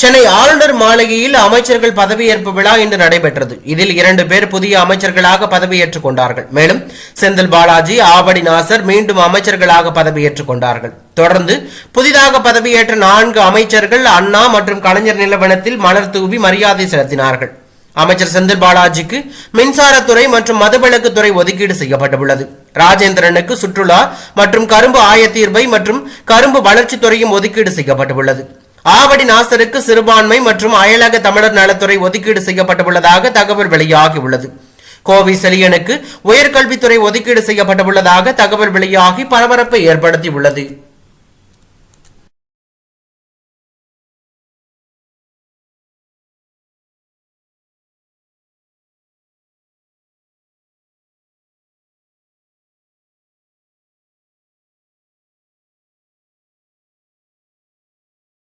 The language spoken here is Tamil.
சென்னை ஆளுநர் மாளிகையில் அமைச்சர்கள் பதவியேற்பு விழா இன்று நடைபெற்றது. இதில் இரண்டு பேர் புதிய அமைச்சர்களாக பதவியேற்றுக் கொண்டார்கள். மேலும் செந்தில் பாலாஜி ஆவடி நாசர் மீண்டும் அமைச்சர்களாக பதவியேற்றுக் கொண்டார்கள். தொடர்ந்து புதிதாக பதவியேற்ற நான்கு அமைச்சர்கள் அண்ணா மற்றும் கலைஞர் நிலவனத்தில் மலர் தூவி மரியாதை செலுத்தினார்கள். அமைச்சர் செந்தில் பாலாஜிக்கு மின்சாரத்துறை மற்றும் மதுவிலக்குத்துறை ஒதுக்கீடு செய்யப்பட்டுள்ளது. ராஜேந்திரனுக்கு சுற்றுலா மற்றும் கரும்பு ஆயத்தீர்வை மற்றும் கரும்பு வளர்ச்சித்துறையும் ஒதுக்கீடு செய்யப்பட்டுள்ளது. ஆவடி நாசருக்கு சிறுபான்மை மற்றும் அயலக தமிழர் நலத்துறை ஒதுக்கீடு செய்யப்பட்டுள்ளதாக தகவல் வெளியாகியுள்ளது. கோவை செலியனுக்கு உயர்கல்வித்துறை ஒதுக்கீடு செய்யப்பட்டுள்ளதாக தகவல் வெளியாகி பரபரப்பை ஏற்படுத்தியுள்ளது.